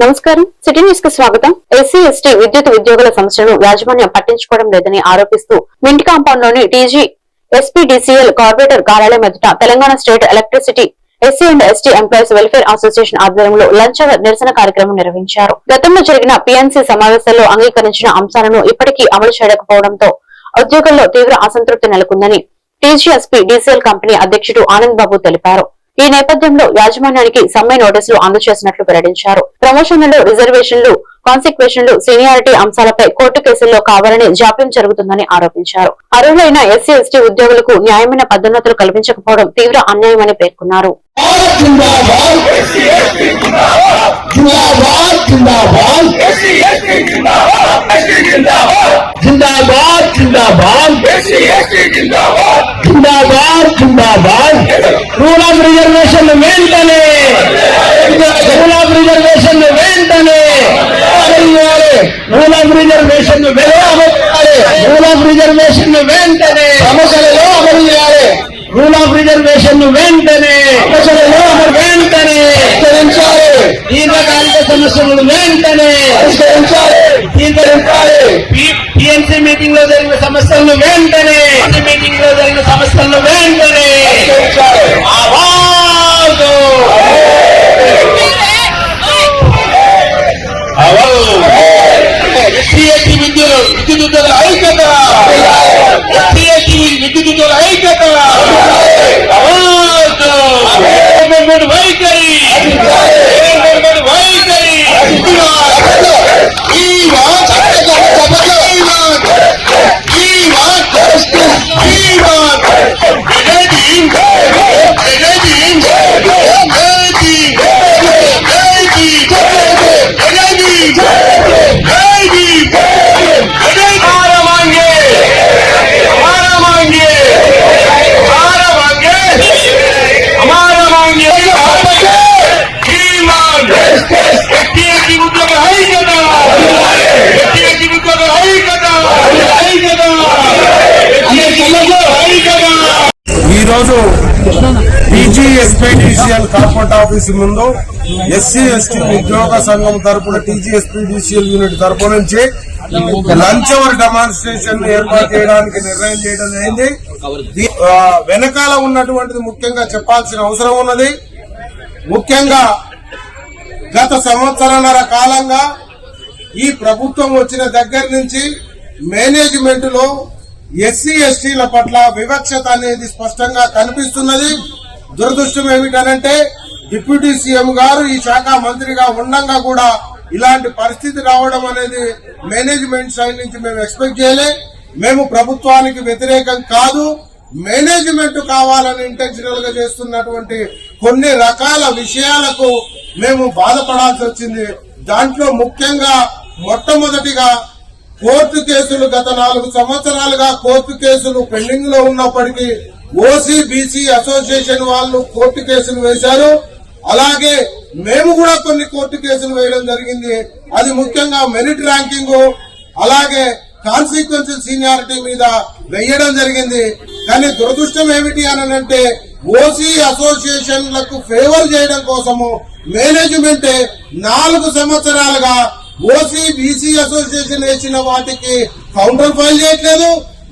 నమస్కారం. సిటీ న్యూస్కి స్వాగతం. ఎస్సీ ఎస్టీ విద్యుత్ ఉద్యోగుల సమస్యను యాజమాన్యం పట్టించుకోవడం లేదని ఆరోపిస్తూ మింట్ కాంపౌండ్లోని టీజీ ఎస్పీడీసీఎల్ కార్పొరేటర్ కార్యాలయం ఎదుట Telangana state electricity SC and ST employees welfare association ఆధ్వర్యంలో లంచ్ అవర్ నిరసన కార్యక్రమం నిర్వహించారు. గతంలో జరిగిన పీఎన్సీ సమావేశాల్లో అంగీకరించిన అంశాలను ఇప్పటికీ అమలు చేయకపోవడంతో ఉద్యోగుల్లో తీవ్ర అసంతృప్తి నెలకొందని టీజీఎస్పీ డీసీఎల్ కంపెనీ అధ్యక్షుడు ఆనంద్ బాబు తెలిపారు. ఈ నేపథ్యంలో యాజమాన్యానికి సమ్మె నోటీసులు అందజేసినట్లు వెల్లడించారు. ప్రమోషన్లు రిజర్వేషన్లు కాన్సిక్వేషన్లు సీనియారిటీ అంశాలపై కోర్టు కేసుల్లో కావాలని జాప్యం జరుగుతుందని ఆరోపించారు. అర్హులైన ఎస్సీ ఎస్టీ ఉద్యోగులకు న్యాయమైన పదోన్నతులు కల్పించకపోవడం తీవ్ర అన్యాయమని పేర్కొన్నారు. రిజర్వేషన్ వెంటనే రూల్ ఆఫ్ రిజర్వేషన్ వెంటనే rule of reservation rule of reservation వెంటనే సమస్యలలో అమలు చేయాలి. రూల్ ఆఫ్ రిజర్వేషన్ వెంటనే సమస్యలలో అమలు వెంటనే పరిష్కరించాలి. దీర్ఘకాలిక సమస్యలను వెంటనే పరిష్కరించాలి. మీటింగ్లో జరిగిన సమస్యలను వెంటనే మీటింగ్లో జరిగిన సమస్యలను వెంటనే విద్యుత్ విద్యుత్ ఐక్యత ఎస్సీ విద్యుత్ ఐక్యత గవర్నమెంట్ వైఖరి గవర్నమెంట్ వైఖరి ఈ వాచ్ టీజీఎస్పీడీసీఎల్ ఆఫీస్ ముందు ఎస్సీ ఎస్టీ ఉద్యోగ సంఘం తరపున టీజీఎస్పీడీసీఎల్ యూనిట్ తరపు నుంచి లంచ్ అవర్ డెమాన్స్ట్రేషన్ ఏర్పాటు చేయడానికి నిర్ణయం చేయడం అయింది వెనకాల ఉన్నటువంటిది ముఖ్యంగా చెప్పాల్సిన అవసరం ఉన్నది. ముఖ్యంగా గత సంవత్సరన్నర కాలంగా ఈ ప్రభుత్వం వచ్చిన దగ్గర నుంచి మేనేజ్మెంట్లో ఎస్సీ ఎస్టీల పట్ల వివక్షత అనేది స్పష్టంగా కనిపిస్తున్నది. దురదృష్టం ఏమిటనంటే డిప్యూటీ సీఎం గారు ఈ శాఖ మంత్రిగా ఉండంగా కూడా ఇలాంటి పరిస్థితి రావడం అనేది మేనేజ్మెంట్ సైడ్ నుంచి మేము ఎక్స్పెక్ట్ చేయలే. మేము ప్రభుత్వానికి వ్యతిరేకం కాదు. మేనేజ్మెంట్ కావాలని ఇంటెన్షనల్గా చేస్తున్నటువంటి కొన్ని రకాల విషయాలకు మేము బాధపడాల్సి వచ్చింది. దాంట్లో ముఖ్యంగా మొట్టమొదటిగా కోర్టు కేసులు గత నాలుగు సంవత్సరాలుగా కోర్టు కేసులు పెండింగ్లో ఉన్నప్పటికీ ఓసీ బీసీ అసోసియేషన్ వాళ్ళు కోర్టు కేసులు వేశారు. అలాగే మేము కూడా కొన్ని కోర్టు కేసులు వేయడం జరిగింది. అది ముఖ్యంగా మెరిట్ ర్యాంకింగ్ అలాగే కాన్సిక్వెన్షియల్ సీనియారిటీ మీద వేయడం జరిగింది. కానీ దురదృష్టం ఏమిటి అని అంటే ఓసీ అసోసియేషన్లకు ఫేవర్ చేయడం కోసము మేనేజ్మెంట్ నాలుగు సంవత్సరాలుగా ఓసీ బీసీ అసోసియేషన్ వేసిన వాటికి కౌంటర్ ఫైల్ చేయట్లేదు.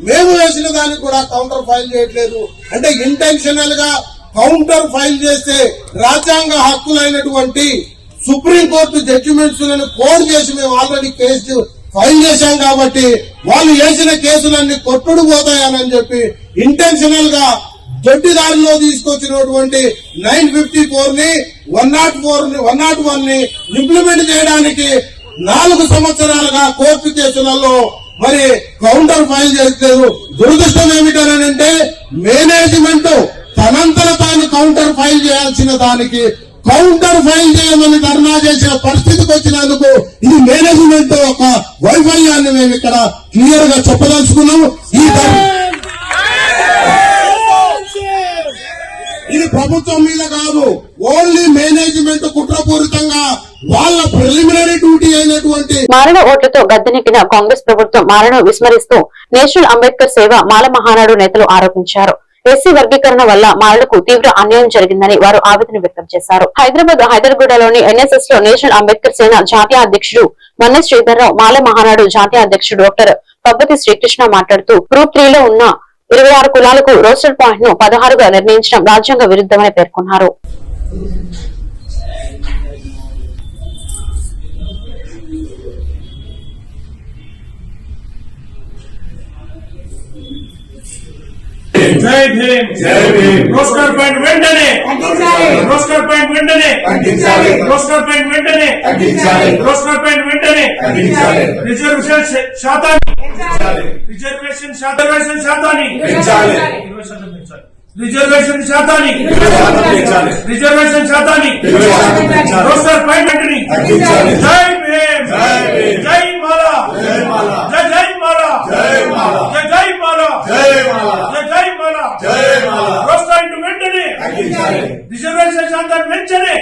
మేము వేసిన దానికి కూడా కౌంటర్ ఫైల్ చేయట్లేదు. అంటే ఇంటెన్షనల్గా కౌంటర్ ఫైల్ చేస్తే రాజ్యాంగ హక్కులైనటువంటి సుప్రీంకోర్టు జడ్జిమెంట్స్లను కోడ్ చేసి మేము ఆల్రెడీ కేసు ఫైల్ చేశాం కాబట్టి వాళ్ళు వేసిన కేసులన్నీ కొట్టుడు పోతాయని చెప్పి ఇంటెన్షనల్గా దొడ్డిదారిలో తీసుకొచ్చినటువంటి నైన్ ఫిఫ్టీ ఫోర్ని వన్ నాట్ ఫోర్ని వన్ నాట్ వన్ని ఇంప్లిమెంట్ చేయడానికి నాలుగు సంవత్సరాలుగా కోర్టు కేసులలో మరి కౌంటర్ ఫైల్ చేస్తారు దురదృష్టం ఏమిటనంటే మేనేజ్మెంట్. తనంతర తాను కౌంటర్ ఫైల్ చేయాల్సిన దానికి కౌంటర్ ఫైల్ చేయమని ధర్నా చేసిన పరిస్థితికి వచ్చినందుకు ఇది మేనేజ్మెంట్ ఒక వైఫల్యాన్ని మేము ఇక్కడ క్లియర్గా చెప్పదలుచుకున్నాము. ఈ ఇది ప్రభుత్వం మీద కాదు ఓన్లీ మేనేజ్మెంట్ కుట్రపూరితంగా వాళ్ళ ప్రిలిమినరీ డ్యూటీ అయినటువంటి మారణ ఓట్లతో గద్దెనెక్కిన కాంగ్రెస్ ప్రభుత్వం మారణ విస్మరిస్తూ నేషనల్ అంబేద్కర్ సేవ మాల మహానాడు నేతలు ఆరోపించారు. ఎస్సీ వర్గీకరణ వల్ల మాలలకు తీవ్ర అన్యాయం జరిగిందని వారు ఆవేదన వ్యక్తం చేశారు. హైదరాబాద్ హైదర్గూడలోని ఎన్ఎస్ఎస్లో నేషనల్ అంబేద్కర్ సేన జాతీయ అధ్యక్షుడు మన్నె శ్రీధర్రావు మాల మహానాడు జాతీయ అధ్యక్షుడు డాక్టర్ పబ్బతి శ్రీకృష్ణ మాట్లాడుతూ గ్రూప్ త్రీ లో ఉన్న ఇరవై ఆరు కులాలకు రోస్టర్ పాయింట్ను పదహారుగా నిర్ణయించడం రాజ్యాంగ విరుద్ధమని పేర్కొన్నారు. జై భీమ్ జై భీమ్. రోస్టర్ పాయింట్ వెంటనే రోస్టర్ పాయింట్ వెంటనే తగ్గించాలి. రోస్టర్ పాయింట్ వెంటనే తగ్గించాలి. రోస్టర్ పాయింట్ వెంటనే తగ్గించాలి. రిజర్వేషన్ శా- శాతాన్ని రిజర్వేషన్ శాతం రిజర్వేషన్ శాతాన్ని పెంచాలి. ఇరవై శాతం పెంచాలి. రిజర్వేషన్ శాతాన్ని ఇరవై శాతం పెంచాలి. రిజర్వేషన్ శాతాన్ని ఇరవై శాతం పెంచాలి. రోస్టర్ పాయింట్ వెంటనే తగ్గించాలి. జై భీమ్ జై భీమ్. జై మాలా జై మాలా. జై జై మాలా జై మాలా. మాలా జై మాలా. జై జై మాలా జై మాలా. రోస్టర్ వెంటనే తగ్గించాలి. రిజర్వేషన్ శాతాన్ని పెంచాలి.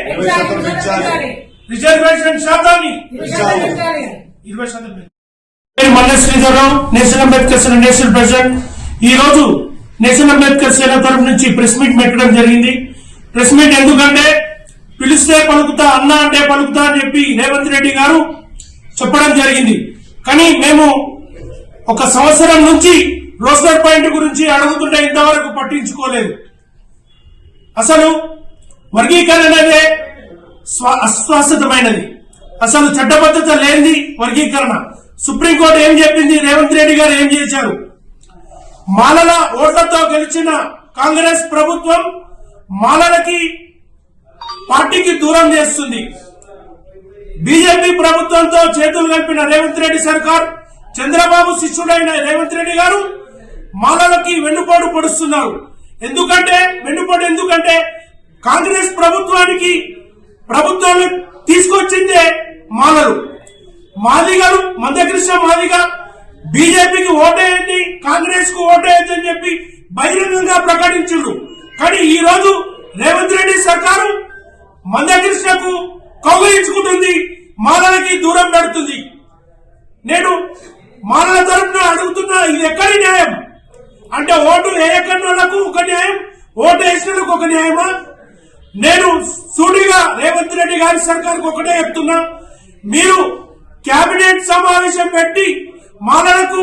రిజర్వేషన్ శాతాన్ని పెంచాలి. ఇరవై శాతం పెంచు. నేను Malla Sridhara Rao national Ambedkar Sena national president ఈ రోజు నేషనల్ అంబేద్కర్ సేన తరఫు నుంచి ప్రెస్ మీట్ పెట్టడం జరిగింది ప్రెస్ మీట్ ఎందుకంటే పిలిస్తే పలుకుతా అన్న అంటే పలుకుతా అని చెప్పి రేవంత్ రెడ్డి గారు చెప్పడం జరిగింది కానీ మేము ఒక సంవత్సరం నుంచి రోస్టర్ పాయింట్ గురించి అడుగుతుంటే ఇంతవరకు పట్టించుకోలేదు. అసలు వర్గీకరణ అనేది స్వ- అసలు చట్టబద్ధత లేనిది వర్గీకరణ. సుప్రీంకోర్టు ఏం చెప్పింది? రేవంత్ రెడ్డి గారు ఏం చేశారు? మాలల ఓట్లతో గెలిచిన కాంగ్రెస్ ప్రభుత్వం మాలలకి పార్టీకి దూరం చేస్తుంది. బీజేపీ ప్రభుత్వంతో చేతులు కలిపిన రేవంత్ రెడ్డి సర్కార్ చంద్రబాబు శిష్యుడైన రేవంత్ రెడ్డి గారు మాలలకి వెన్నుపోటు పొడుస్తున్నారు. ఎందుకంటే వెన్నుపోటు ఎందుకంటే కాంగ్రెస్ ప్రభుత్వానికి ప్రభుత్వాన్ని తీసుకొచ్చిందే మాలలు. మాదిగలు మందకృష్ణ మాదిగ బీజేపీకి ఓటేయండి కాంగ్రెస్కు ఓటేయద్దు అని చెప్పి బహిరంగంగా ప్రకటించిండు కానీ ఈ రోజు రేవంత్ రెడ్డి సర్కారు మందకృష్ణకు కౌగలించుకుంటుంది మాలలకి దూరం పెడుతుంది. నేను మాలల తరఫున అడుగుతున్నా ఇది ఎక్కడి న్యాయం? అంటే ఓటు వేయకన్న ఒక న్యాయం. ఓటు వేసిన ఒక న్యాయమా? నేను సూటిగా రేవంత్ రెడ్డి గారి సర్కార్కు ఒకటే చెప్తున్నా. మీరు కేబినెట్ సమావేశం పెట్టి మాలలకు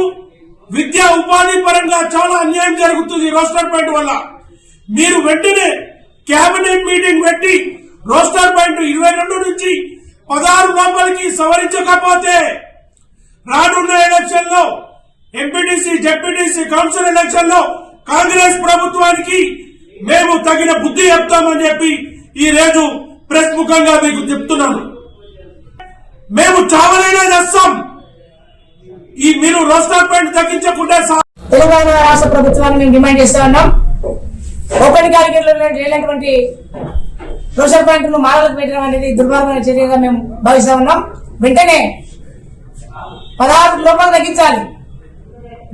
విద్యా ఉపాధి పరంగా చాలా అన్యాయం జరుగుతుంది రోస్టర్ పాయింట్ వల్ల. మీరు వెంటనే కేబినెట్ మీటింగ్ పెట్టి రోస్టర్ పాయింట్ ఇరవై రెండు నుంచి పదహారు లోపలికి సవరించకపోతే రానున్న ఎలక్షన్లో ఎంపీటీసీ జెడ్పీటీసీ కౌన్సిల్ ఎలక్షన్లో కాంగ్రెస్ ప్రభుత్వానికి మేము తగిన బుద్ధి చెప్తామని చెప్పి ఈ రోజు ప్రెస్ ముఖంగా మీకు చెప్తున్నాను మేము చావలైనా చేస్తాం ఈ మీరు రోస్టర్ పాయింట్ తగ్గించకుండా తెలంగాణ రాష్ట్ర ప్రభుత్వాన్ని మేము డిమాండ్ చేస్తా ఉన్నాం. ఓపెన్ క్యాలిక్యులేట్లో లేనటువంటి సోషల్ పాయింట్ను మాలలకు పెట్టడం అనేది దుర్మార్గమైన చర్యగా మేము భావిస్తా ఉన్నాం. వెంటనే పదహారు లోపల తగ్గించాలి.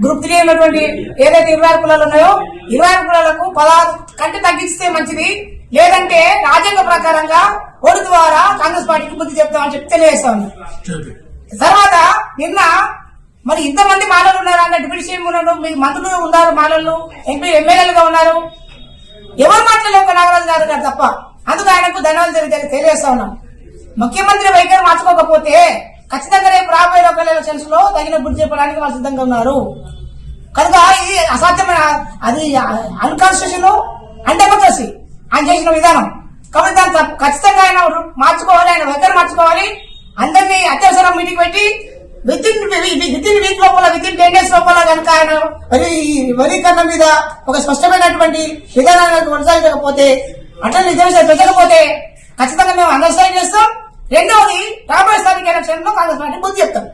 గ్రూప్ త్రీ ఉన్నటువంటి ఏదైతే ఇరవై ఆరు కులాలు ఉన్నాయో ఇరవై ఆరు కులాలకు పదహారు కంటే తగ్గిస్తే మంచిది. లేదంటే రాజ్యాంగ ప్రకారంగా ఓటు ద్వారా కాంగ్రెస్ పార్టీకి బుద్ధి చెప్తామని చెప్పి తెలియజేస్తా ఉన్నాం తర్వాత నిన్న మరి ఇంతమంది మాలలు ఉన్నారు అన్న డిప్యూటీ సీఎం ఉన్నారు మీకు మంత్రులు ఉన్నారు మాలలు ఎంపీ ఎమ్మెల్యేలుగా ఉన్నారు. ఎవరు మాట్లాడలేక నాగరాజు గారు గారు తప్ప. అందుకు ఆయనకు ధన్యవాదాలు తెలియ- తెలియజేస్తా ఉన్నాం. ముఖ్యమంత్రి వైఖరి మార్చుకోకపోతే ఖచ్చితంగా రేపు రాబోయే లోకల్ ఎలక్షన్స్లో తగిన బుద్ధి చెప్పడానికి వాళ్ళు సిద్ధంగా ఉన్నారు. కనుక ఇది అసాధ్యమైన అది అన్కాన్స్టిట్యూషన్ అండమతోసి ఆయన చేసిన విధానం. కాబట్టి దాన్ని తప్ప- ఖచ్చితంగా ఆయన మార్చుకోవాలి ఆయన వైఖరి మార్చుకోవాలి. అందరినీ అత్యవసరం మీటింగ్ పెట్టి within within week లోపల విత్ ఇన్ టెన్ డేస్ లోపల కనుక ఆయన వరి వరీకరణ మీద ఒక స్పష్టమైనటువంటి విధానాన్ని కొనసాగించకపోతే అట్లా రిజర్వేషన్ పెట్టకపోతే ఖచ్చితంగా మేము అండర్స్టాండ్ చేస్తాం. రెండవది రాబోయే స్థానిక ఎలక్షన్లో కాంగ్రెస్ పార్టీ బుద్ధి చెప్తారు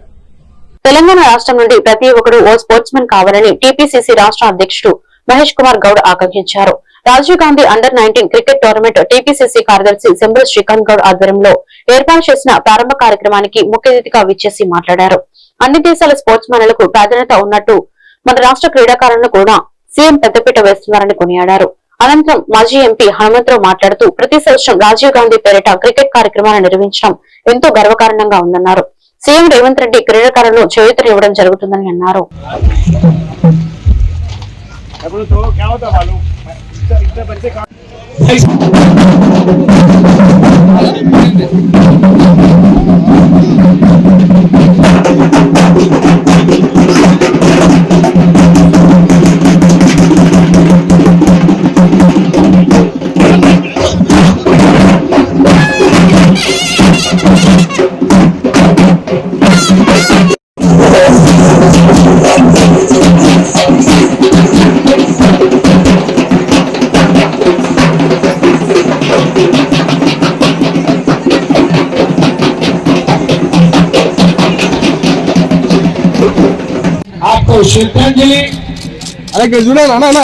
తెలంగాణ రాష్ట్రం నుండి ప్రతి ఒక్కరూ ఓ స్పోర్ట్స్ మెన్ కావాలని టీపీసీసీ రాష్ట్ర అధ్యక్షుడు మహేష్ కుమార్ గౌడ్ ఆకాంక్షించారు. Rajiv Gandhi under nineteen cricket tournament TPCC కార్యదర్శి సెంబుల్ శ్రీకాంత్ గౌడ్ ఆధ్వర్యంలో ఏర్పాటు చేసిన ప్రారంభ కార్యక్రమానికి ముఖ్య అతిథిగా విచ్చేసి మాట్లాడారు. అన్ని దేశాల స్పోర్ట్స్ మెన్లకు ప్రాధాన్యత ఉన్నట్టు మన రాష్ట్ర క్రీడాకారులను కూడా సీఎం పెద్దపీట వేస్తున్నారని కొనియాడారు. అనంతరం మాజీ ఎంపీ హనుమంతరావు మాట్లాడుతూ ప్రతి సంవత్సరం రాజీవ్ గాంధీ పేరిట క్రికెట్ కార్యక్రమాన్ని నిర్వహించడం ఎంతో గర్వకారణంగా ఉందన్నారు. సీఎం రేవంత్ రెడ్డి క్రీడాకారులను చేయూతనివ్వడం జరుగుతుందని అన్నారు. आपको श्रद्धांजलि అలాగే చూడాలి అన్న అన్న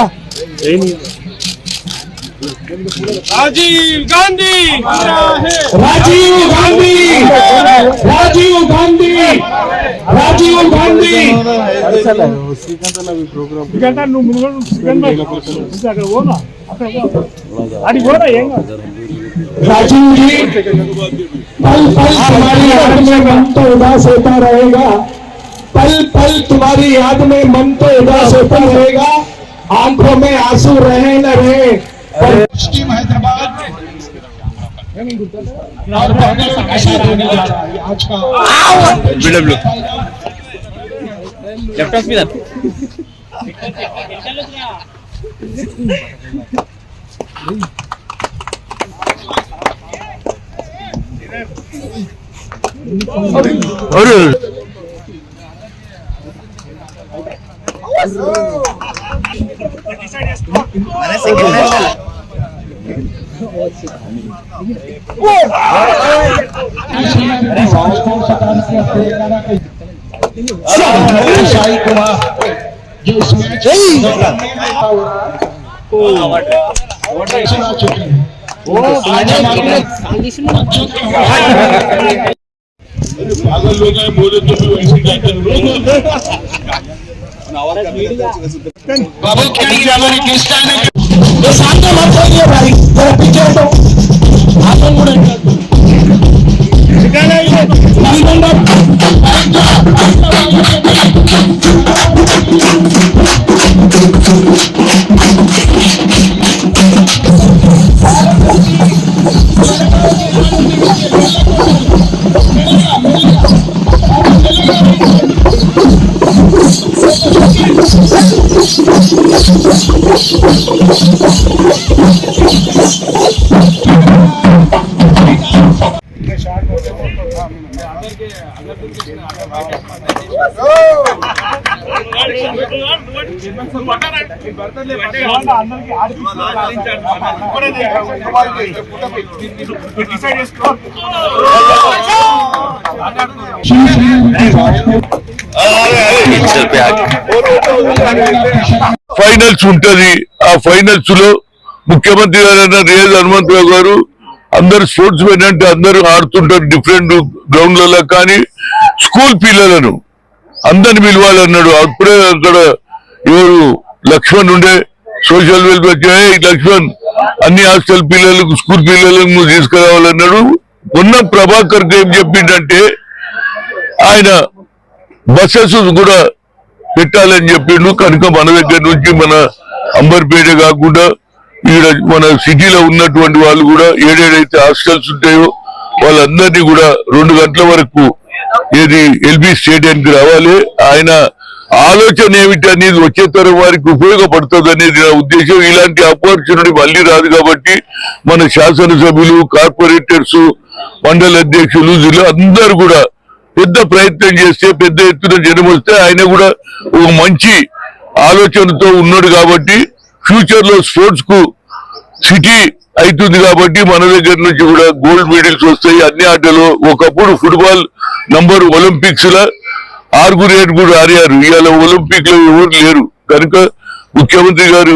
రాజీవ్ గాంధీ राजीव गांधी राजीव गांधी राजीव गांधी राजीव जी पल पल तुम्हारी याद में मन तो उदास होता रहेगा पल पल तुम्हारी याद में मन तो उदास होता रहेगा। आँखों में आँसू रहे न रहे। पर टीम हैदराबाद और पहले प्रकाशन आने जा रहा है आज का शाही कुमार जो इस मैच हैं पागल लोग हैं बोले तो भी वैसे जाते हैं बाबू खेड़ी ग्रामीण शांत मत होइए भाई। जरा पीछे हटो। आप लोग मुड़े ठिकाना ये డిసైడ్ చేసుకో पे आ ఫైనల్స్ ఉంటుంది. ఆ ఫైనల్స్లో ముఖ్యమంత్రి గారైన రియాజ్ హనుమంతరావు గారు అందరు స్పోర్ట్స్ మెన్ అంటే అందరూ ఆడుతుంటారు డిఫరెంట్ గ్రౌండ్లలో కానీ స్కూల్ పిల్లలను అందరిని పిలవాలన్నాడు. అప్పుడే అక్కడ ఎవరు లక్ష్మణ్ ఉండే సోషల్ వెల్ఫేర్ లక్ష్మణ్ అన్ని హాస్టల్ పిల్లలకు స్కూల్ పిల్లలకు నువ్వు తీసుకురావాలన్నాడు. ఉన్న ప్రభాకర్ ఏం చెప్పిండంటే ఆయన బస్సెస్ కూడా పెట్టాలని చెప్పిండు కనుక మన దగ్గర నుంచి మన అంబర్పేట కాకుండా ఇక్కడ మన సిటీలో ఉన్నటువంటి వాళ్ళు కూడా ఏడేడైతే హాస్టల్స్ ఉంటాయో వాళ్ళందరినీ కూడా రెండు గంటల వరకు ఏది ఎల్బీ స్టేడియంకి రావాలి. ఆయన ఆలోచన ఏమిటి అనేది వచ్చే తరం వారికి ఉపయోగపడుతుంది అనేది నా ఉద్దేశం. ఇలాంటి ఆపర్చునిటీ మళ్ళీ రాదు కాబట్టి మన శాసనసభ్యులు కార్పొరేటర్స్ మండల అధ్యక్షులు జిల్లా అందరూ కూడా పెద్ద ప్రయత్నం చేస్తే పెద్ద ఎత్తున జనం వస్తే ఆయన కూడా ఒక మంచి ఆలోచనతో ఉన్నాడు కాబట్టి ఫ్యూచర్లో స్పోర్ట్స్కు సిటీ అవుతుంది కాబట్టి మన దగ్గర నుంచి కూడా గోల్డ్ మెడల్స్ వస్తాయి. అన్ని ఆటలు ఒకప్పుడు ఫుట్బాల్ నంబర్ ఒలింపిక్స్ లా ఆరుగురు ఏడుగురు ఆరారు ఇవాళ ఒలింపిక్లో ఎవరు లేరు. కనుక ముఖ్యమంత్రి గారు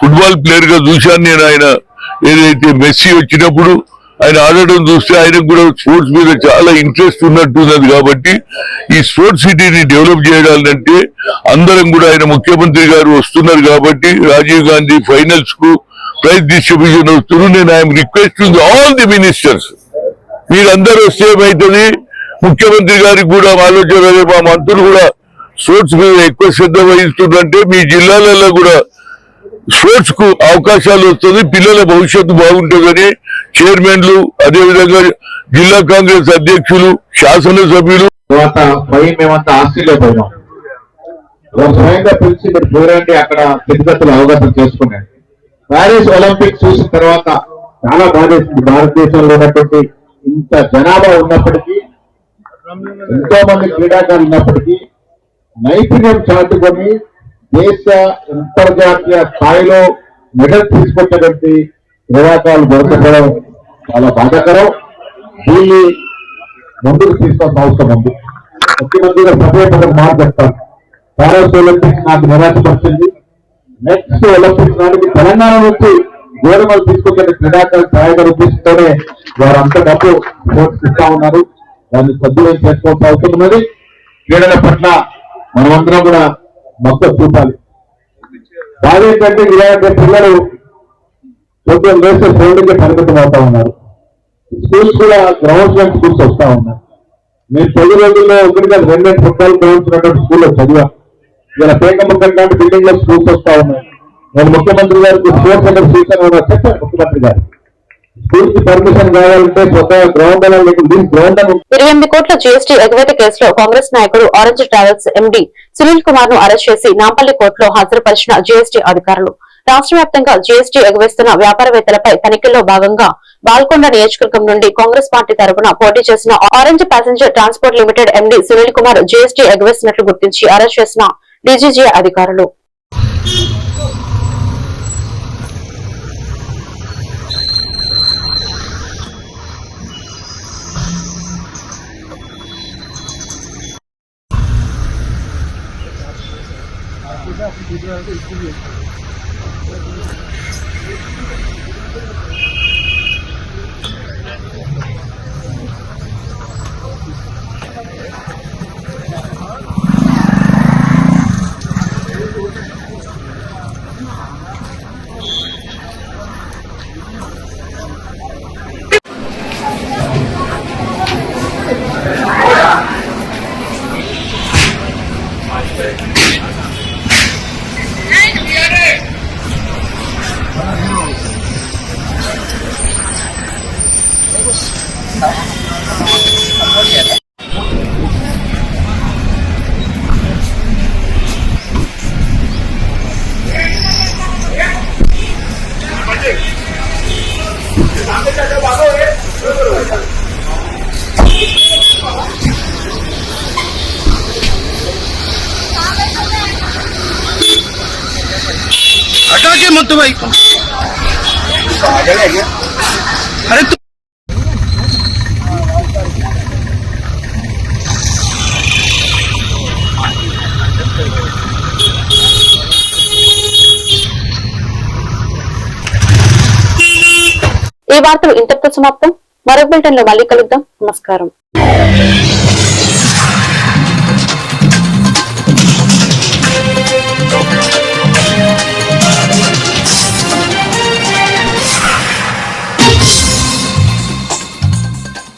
ఫుట్బాల్ ప్లేయర్గా చూశాను నేను ఆయన. ఏదైతే మెస్సీ వచ్చినప్పుడు ఆయన ఆడటం చూస్తే ఆయనకు కూడా స్పోర్ట్స్ మీద చాలా ఇంట్రెస్ట్ ఉన్నట్టున్నది కాబట్టి ఈ స్పోర్ట్స్ సిటీని డెవలప్ చేయాలంటే అందరం కూడా ఆయన ముఖ్యమంత్రి గారు వస్తున్నారు కాబట్టి రాజీవ్ గాంధీ ఫైనల్స్కు ప్రైజ్ డిస్ట్రిబ్యూషన్ వస్తున్నారు నేను ఆయన రిక్వెస్ట్ ఉంది ఆల్ ది మినిస్టర్స్. మీరందరూ వస్తే ఏమవుతుంది ముఖ్యమంత్రి గారికి కూడా ఆలోచన మా మంత్రులు కూడా స్పోర్ట్స్ మీద ఎక్కువ శ్రద్ధ వహిస్తుందంటే మీ జిల్లాలలో కూడా స్పోర్ట్స్కు అవకాశాలు వస్తుంది. పిల్లల భవిష్యత్తు బాగుంటుందని చైర్మన్లు అదేవిధంగా జిల్లా కాంగ్రెస్ అధ్యక్షులు శాసనసభ్యులు. తర్వాత పోయి మేమంతా ఆస్ట్రేలియా పోయినాం స్వయంగా పిలిచి మీరు చూడండి అక్కడ స్థితిగతులు అవగాహన చేసుకున్నాను ప్యారిస్ ఒలింపిక్స్ చూసిన తర్వాత చాలా బాధేసింది. భారతదేశంలో ఉన్నటువంటి ఇంత జనాభా ఉన్నప్పటికీ ఎంతో మంది క్రీడాకారులు ఉన్నప్పటికీ నైపుణ్యం చాటుకొని దేశ అంతర్జాతీయ స్థాయిలో మెడల్ తీసుకొచ్చేటువంటి క్రీడాకారులు దొరకపోవడం చాలా బాధాకరం. దీన్ని ముందుకు తీసుకోవాల్సిన అవసరం ఉంది. ముఖ్యమంత్రిగా సభ్యులకు మాట చెప్తాను పారాస్ ఒలింపిక్స్ నాకు నిరాశపరిచింది. నెక్స్ట్ ఒలింపిక్స్ నాటికి తెలంగాణ నుంచి గోధుమలు తీసుకొచ్చిన క్రీడాకారులు సహాయక రూపిస్తూనే వారంతా డబ్బు స్పోర్ట్స్ ఇస్తా ఉన్నారు. దాన్ని సద్వినియోగం చేసుకోవాల్సిన అవసరం ఉన్నది. క్రీడల పట్ల మనమందరం కూడా మక్కువ చూపాలి. బాధ ఏంటంటే ఇలాంటి పిల్లలు కొంచెం వేసే ఫోన్లకే పరిమితం అవుతా ఉన్నారు. స్కూల్స్ కూడా గ్రౌండ్స్ లాంటి స్కూల్స్ వస్తా ఉన్నారు. మీరు తొలి రోజుల్లో ఒకటి కాదు రెండు రెండు ఫుట్బాల్ గ్రౌండ్స్ ఉన్నటువంటి స్కూల్లో చదివా. ఇలా పేకముఖం లాంటి బిల్డింగ్లో స్కూల్స్ వస్తా ఉన్నాయి. నేను ముఖ్యమంత్రి గారికి స్పోర్ట్స్ సెంటర్ సీసన్ చెప్పాను ముఖ్యమంత్రి గారు. ఇరవై ఎనిమిది కోట్ల జీఎస్టీ ఎగవేత కేసులో కాంగ్రెస్ నాయకుడు ఆరెంజ్ ట్రావెల్స్ ఎండీ సునీల్ కుమార్ను అరెస్ట్ చేసి నాంపల్లి కోర్టులో హాజరుపరిచిన జీఎస్టీ అధికారులు. రాష్ట్ర వ్యాప్తంగా జీఎస్టీ ఎగవేస్తున్న వ్యాపారవేత్తలపై తనిఖీల్లో భాగంగా బాల్కొండ నియోజకవర్గం నుండి కాంగ్రెస్ పార్టీ తరపున పోటీ చేసిన orange passenger transport limited MD Sunil Kumar GST ఎగవేస్తున్నట్లు గుర్తించి అరెస్ట్ చేసిన డీజీజీ అధికారులు. Perfect. ఈ వార్తలు ఇంతటితో సమాప్తం. మరో బులెటిన్లో మళ్ళీ కలుద్దాం. నమస్కారం.